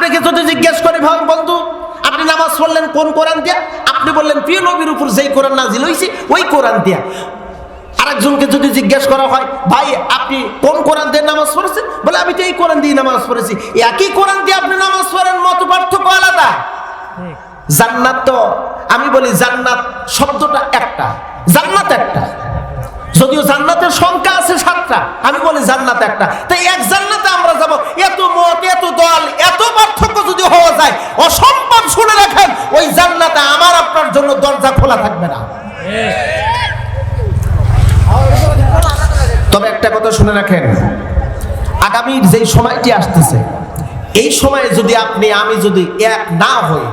আপনাকে যদি জিজ্ঞেস করি, ভাই বন্ধু, আপনি নামাজ পড়লেন কোন কোরআন দিয়া? আপনি বললেন, প্রিয় নবীর উপর যেই কোরআন নাজিল হয়েছে ওই কোরআন দিয়া। আরেকজনকে যদি জিজ্ঞেস করা হয়, ভাই, আপনি কোন কোরআন দিয়ে নামাজ পড়েছেন? বলে, আমি তো এই কোরআন দিয়ে নামাজ পড়েছি। একই কোরআন দিয়ে আপনি নামাজ পড়েন, মত পার্থক্য আলাদা। জান্নাত তো, আমি বলি জান্নাত শব্দটা একটা, জান্নাত একটা। যদিও জান্নাতের সংখ্যা আছে সাতটা, আমি বলি জান্নাত একটা। তাই এক জান্নাতে আমরা যাব, এত মত এত দল এত পার্থক্য যদি হওয়া যায় অসম্ভব শুনে রাখেন ওই জান্নাতে আমার আপনার জন্য দরজা খোলা থাকবে না তবে একটা কথা শুনে রাখেন। আগামীর যেই সময়টি আসতেছে, এই সময়ে যদি আপনি, আমি যদি এক না হই,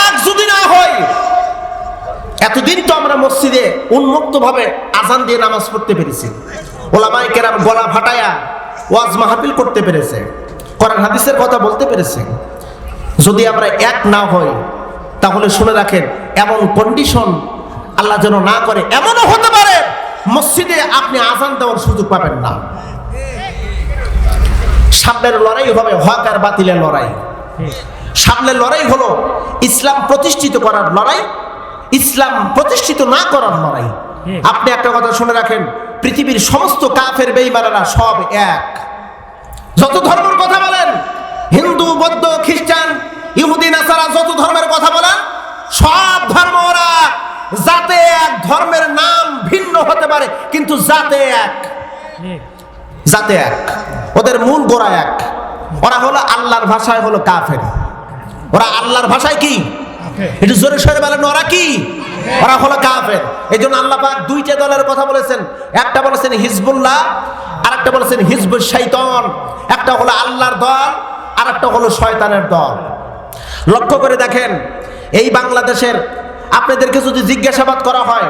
এক যদি না হই, এতদিন তো আমরা মসজিদে উন্মুক্ত ভাবে আজান দিয়ে নামাজ পড়তে পেরেছি। ওলামাই কেরাম গলা ফাটায়া ওয়াজ মাহফিল করতে পেরেছে, কোরআন হাদিসের কথা বলতে পেরেছে। যদি আমরা এক না হই, তাহলে শুনে রাখেন, এমন কন্ডিশন আল্লাহ যেন না করে, এমনও হতে পারে মসজিদে আপনি আজান দেওয়ার সুযোগ পাবেন না। সামনের লড়াই হবে হক আর বাতিলের লড়াই। সামনের লড়াই হলো ইসলাম প্রতিষ্ঠিত করার লড়াই, ইসলাম প্রতিষ্ঠিত না করার লড়াই। আপনি একটা কথা শুনে রাখেন, পৃথিবীর সমস্ত কাফের বেইমানেরা সব এক। যত ধর্মের কথা বলেন, হিন্দু, বৌদ্ধ, খ্রিস্টান, ইহুদি, নাসারা, যত ধর্মের কথা বলেন, সব ধর্ম জাতে এক ধর্মের নাম ভিন্ন হতে পারে কিন্তু জাতে এক। জাতে এক। ওদের মূল গোড়া এক। ওরা হলো আল্লাহর ভাষায় হলো কাফের। ওরা আল্লাহর ভাষায় কি? একটু জোরে সরে বলেন ওরা কি? ওরা হলো কাফের। এই জন্য আল্লাহ পাক দুইটা দলের কথা বলেছেন। একটা বলেছেন হিজবুল্লাহ আর একটা বলেছেন হিজবুল শৈতন একটা হলো আল্লাহর দল আর একটা হলো শয়তানের দল। লক্ষ্য করে দেখেন এই বাংলাদেশের আপনাদেরকে যদি জিজ্ঞাসাবাদ করা হয়,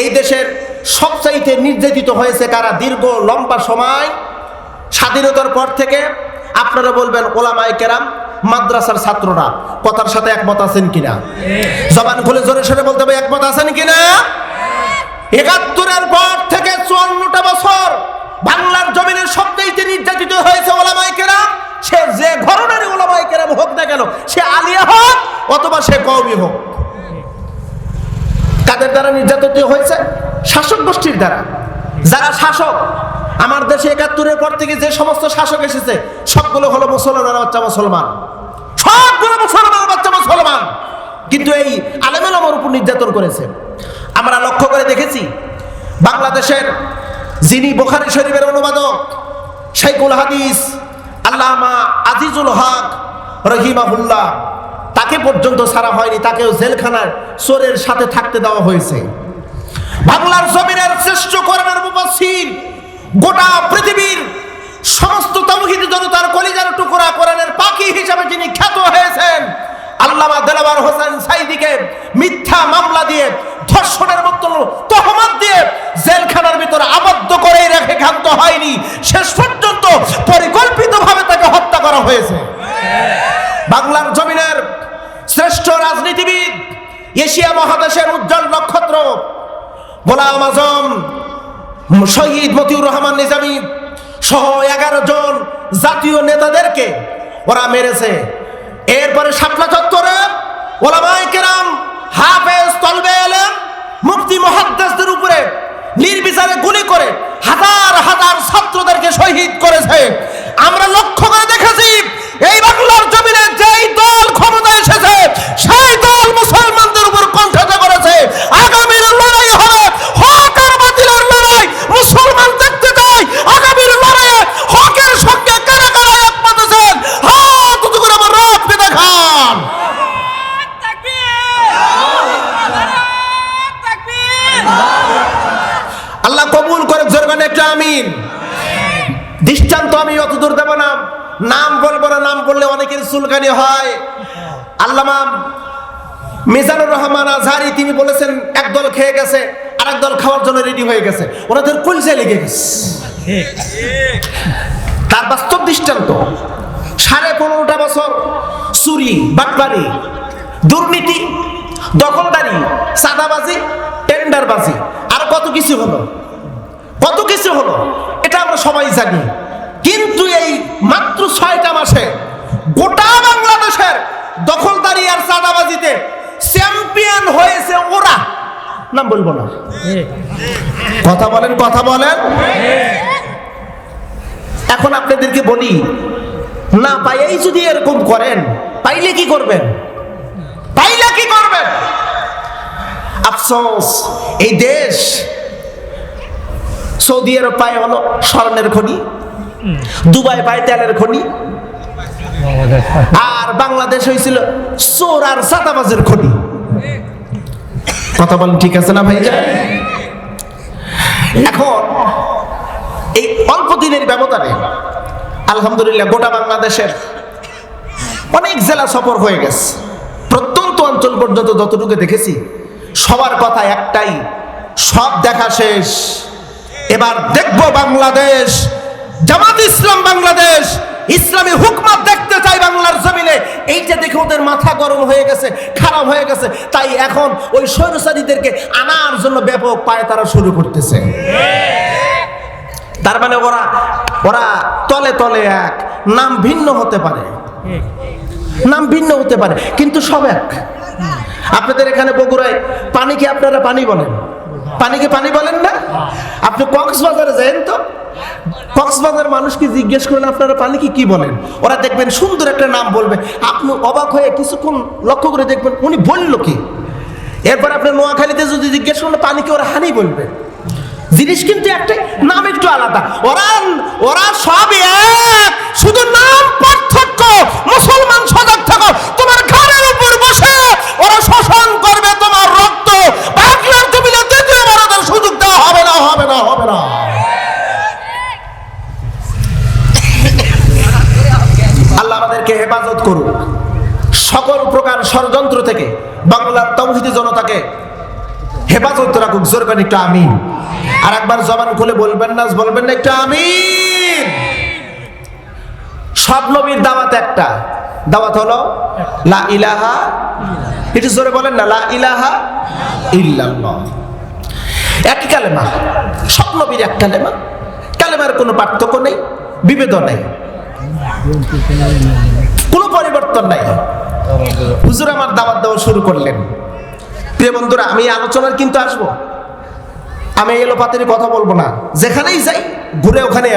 এই দেশের সবচাইতে নির্যাতিত হয়েছে কারা দীর্ঘ লম্বা সময়, স্বাধীনতার পর থেকে, আপনারা বলবেন ওলামাই কেরাম, মাদ্রাসার ছাত্ররা, কথার সাথে একমত আছেন কিনা? জবান খুলে জোরে সরে বলতে হবে, একমত আছেন কিনা? একাত্তরের পর থেকে চুয়ান্নটা বছর বাংলার জমিনের সবচাইতে নির্যাতিত হয়েছে ওলামাই কেরাম, সে যে ঘরনার ওলামাই কেরাম হোক না কেন, সে আলিয়া হোক অথবা সে কওমি হোক। কাদের দ্বারা নির্যাতিত হয়েছে? শাসক গোষ্ঠীর দ্বারা। যারা শাসক, আমার দেশে একাত্তরের পর থেকে যে সমস্ত শাসক এসেছে, সবগুলো হলো মুসলমানের বাচ্চা মুসলমান। সবগুলো মুসলমানের বাচ্চা মুসলমান। কিন্তু এই আলেমেল আমার উপর নির্যাতন করেছে। আমরা লক্ষ্য করে দেখেছি, বাংলাদেশের যিনি বোখারি শরীফের অনুবাদক শেখুল হাদিস আল্লামা আজিজুল হক রহিমাহুল্লাহ তাকে পর্যন্ত ছাড়া হয়নি, তাকেও জেলখানায় চোরের সাথে থাকতে দেওয়া হয়েছে। বাংলার জমিনের শ্রেষ্ঠ করণের মুফাসসির গোটা পৃথিবীর সমস্ত তৌহিদ জনতার কলিজার টুকরা কোরআনের পাখি হিসাবে যিনি খ্যাত হয়েছেন, আল্লামা দেলাওয়ার হোসেন সাইদিকে মিথ্যা মামলা দিয়ে, ধর্ষণের মতো তহমত দিয়ে জেলখানার ভিতরে আবদ্ধ করে রেখে ক্ষান্ত হয়নি, শেষ পর্যন্ত পরিকল্পিতভাবে তাকে হত্যা করা হয়েছে। বাংলার জমিনের শ্রেষ্ঠ রাজনীতিবিদ এশিয়া মহাদেশের উজ্জ্বল নক্ষত্র, গোলাম আজম, শহীদ মতিউর রহমান নিজামী সহ এগারো জন জাতীয় নেতাদেরকে ওরা মেরেছে। এরপরে শাপলা চত্বরে ওলামাই কেরাম হাফেজ তলবে এলেন মুফতি মহাদ্দেশদের উপরে নির্বিচারে গুলি করে হাজার হাজার ছাত্রদেরকে শহীদ করেছে আমরা লক্ষ্য করে দেখেছি এই বাংলার জমিনে যেই দল ক্ষমতা এসেছে সেই দল মুসলমানদের উপর কণ্ঠতা করেছে আগামীর লড়াই হবে হক আর বাতিলের লড়াই মুসলমান দেখতে চাই আগামীর লড়াইয়ে হকের সঙ্গে কারা কারা একমত আছেন হাত উঁচু করে আমার রাত পেতে খান আল্লাহ কবুল করে জোরগান একটা আমিন দৃষ্টান্ত আমি অত দূর দেব না। নাম বলব না, নাম বললে অনেকের চুলকানি হয়। আল্লামা মিজানুর রহমান আজহারি, তিনি বলেছেন, এক দল খেয়ে গেছে আর দল খাওয়ার জন্য রেডি হয়ে গেছে। ওনাদের কুলসে লেগে গেছে। তার বাস্তব দৃষ্টান্ত, সাড়ে পনেরোটা বছর চুরি বাটবারি দুর্নীতি, দখলদারি সাদাবাজি টেন্ডারবাজি, আর কত কিছু হলো? কত কিছু হলো, এটা আমরা সবাই জানি। কিন্তু এই মাত্র ছয়টা মাসে গোটা বাংলাদেশের দখলদারি আর চাঁদাবাজিতে চ্যাম্পিয়ন হয়েছে ওরা। নাম বলব না। কথা বলেন কথা বলেন। এখন আপনাদেরকে বলি, না পাইয়াই যদি এরকম করেন, পাইলে কি করবেন? পাইলে কি করবেন? আফসোস, এই দেশ সৌদি আরব পায় হলো স্বর্ণের খনি, দুবাই পায় তেলের খনি, আর বাংলাদেশ হয়েছিল চোর আর সাতাবাজের খনি। কথা বলেন ঠিক আছে না ভাই এখন এই অল্প দিনের ব্যবধানে আলহামদুলিল্লাহ গোটা বাংলাদেশের অনেক জেলা সফর হয়ে গেছে। প্রত্যন্ত অঞ্চল পর্যন্ত যতটুকু দেখেছি, সবার কথা একটাই, সব দেখা শেষ। এবার দেখব বাংলাদেশ। জামাত ইসলাম বাংলাদেশ, ইসলামী হুকমত দেখতে চাই বাংলার জমিনে। এইটা দেখে ওদের মাথা গরম হয়ে গেছে, খারাপ হয়ে গেছে। তাই এখন ওই স্বৈরচারীদেরকে আনার জন্য ব্যাপক পায়ে তারা শুরু করতেছে। তার মানে ওরা ওরা তলে তলে এক, নাম ভিন্ন হতে পারে। নাম ভিন্ন হতে পারে, কিন্তু সব এক। আপনাদের এখানে বগুড়ায় পানিকে আপনারা পানি বলেন? পানিকে পানি বলেন না? আপনি কক্সবাজারে যান তো। কক্সবাজার মানুষকে জিজ্ঞেস করলে আপনারা পানি কি বলেন? ওরা দেখবেন সুন্দর একটা নাম বলবে। আপনি অবাক হয়ে কিছুক্ষণ লক্ষ্য করে দেখবেন উনি বলল কি? এরপর আপনি নোয়াখালীতে যদি জিজ্ঞেস করলে পানিকে ওরা হানি বলবে। জিনিস কিন্তু একটাই, নাম একটু আলাদা। ওরা ওরা সব এক, শুধু নাম হেফাজত করুক। সকল প্রকার ষড়যন্ত্র থেকে বাংলার তৌহিদি জনতাকে হেফাজত রাখুক। জোরবেন একটু আমিন। আর একবার জবান খুলে বলবেন না বলবেন না একটু আমিন। সব দাওয়াত একটা। দাওয়াত হলো, লা ইলাহা, একটু জোরে বলেন না, লা ইলাহা ইল্লাল্লাহ। একই কালেমা, সব নবীর এক কালেমা। কালেমার কোনো পার্থক্য নেই, বিভেদ নেই। কোনো পরিবর্তন নাই। হুজুর আমার দাওয়াত দেওয়া শুরু করলেন। প্রিয় বন্ধুরা, আমি আলোচনার কিন্তু আসব। আমি এলোপাতের কথা বলব না। যেখানেই যাই, ঘুরে ওখানে